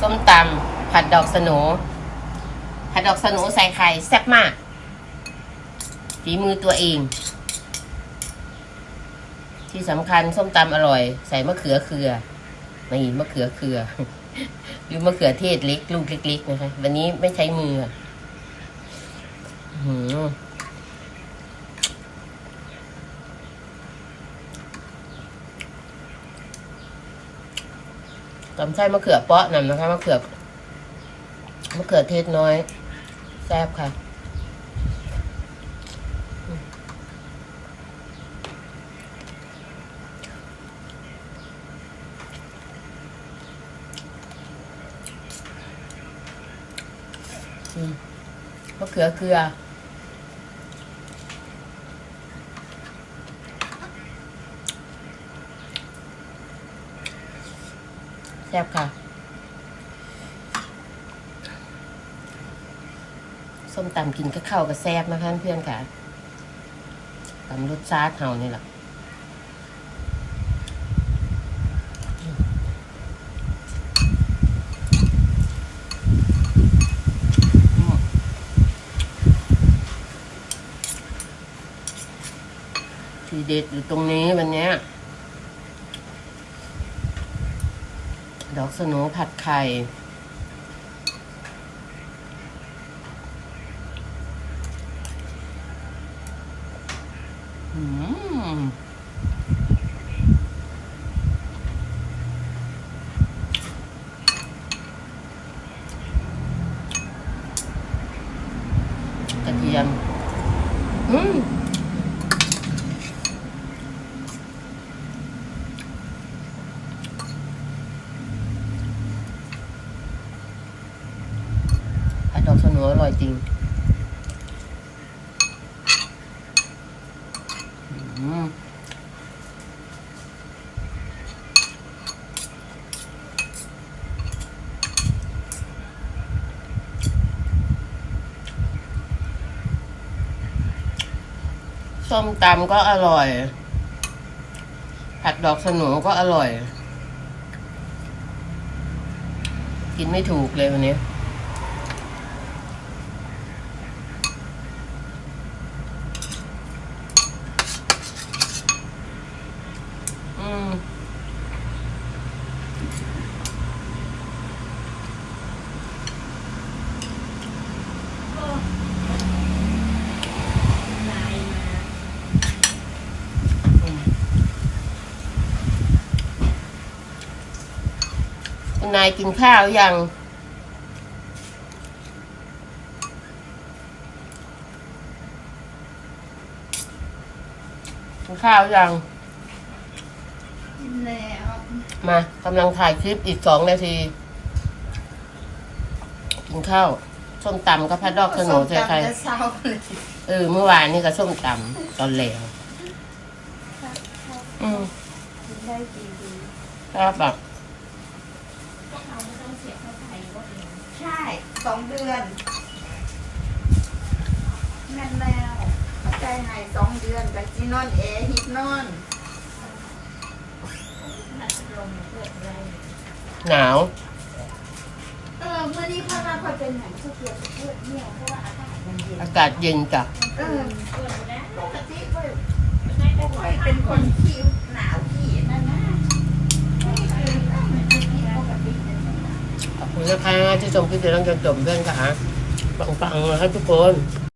ส้มตำผัดดอกสโหนผัดดอกสโหนใส่ไข่แซ่บมากฝีมือตัวเอง ที่สำคัญส้มตำอร่อย ใส่มะเขือเคือนี่มะเขือเคือหรือมะเขือเทศเล็ก ลูกเล็กๆนะคะวันนี้ไม่ใช้มือหือ ตำไส้มะเขือเปาะนำนะคะมะเขือมะเขือเทศน้อยแซ่บค่ะมะเขือเกลือ แซ่บค่ะส้มตำกินก็เข้าวกับแซ่บนะคะเพื่อนค่ะตำรสชาติเฮานี่แหละทีเด็ดอยู่ตรงนี้วันนี้ ดอกสโหนผัดไข่อืมกระเทียมอืม ดอกสโหนอร่อยจริงส้มตำก็อร่อย ผัดดอกสนูก็อร่อย กินไม่ถูกเลยวันนี้ อืมคุณนายกินข้าวยัง กินข้าวยัง แล้วมากำลังถ่ายคลิปอีกสองนาที กินข้าวส้มตำก็พัดดอกขนมใส่ใครส้มตำจะเศร้าเลยเออเมื่อวานนี่ก็ส้มตำตอนแล้วอืมกินได้ดีดีชอบแบบใช่สองเดือนแม่นแล้วเข้าใจให้สองเดือนกับจีนอนเอฮิตนอน หนาว เออเมื่อนี้พ่อมาคอยเป็นหนังเขาเกียดเลือดเนี่ยเพราะว่าอากาศมันเย็นอากาศเย็นจ้ะเออปกติก็ไม่ค่อยเป็นคนขี้หนาวขี้นั่นนะไม่เคยต้องเหมือนเป็นที่ปกตินะขอบคุณนะคะที่ชมคลิปเดี๋ยวต้องจนจบเพื่อนค่ะปังๆนะครับทุกคน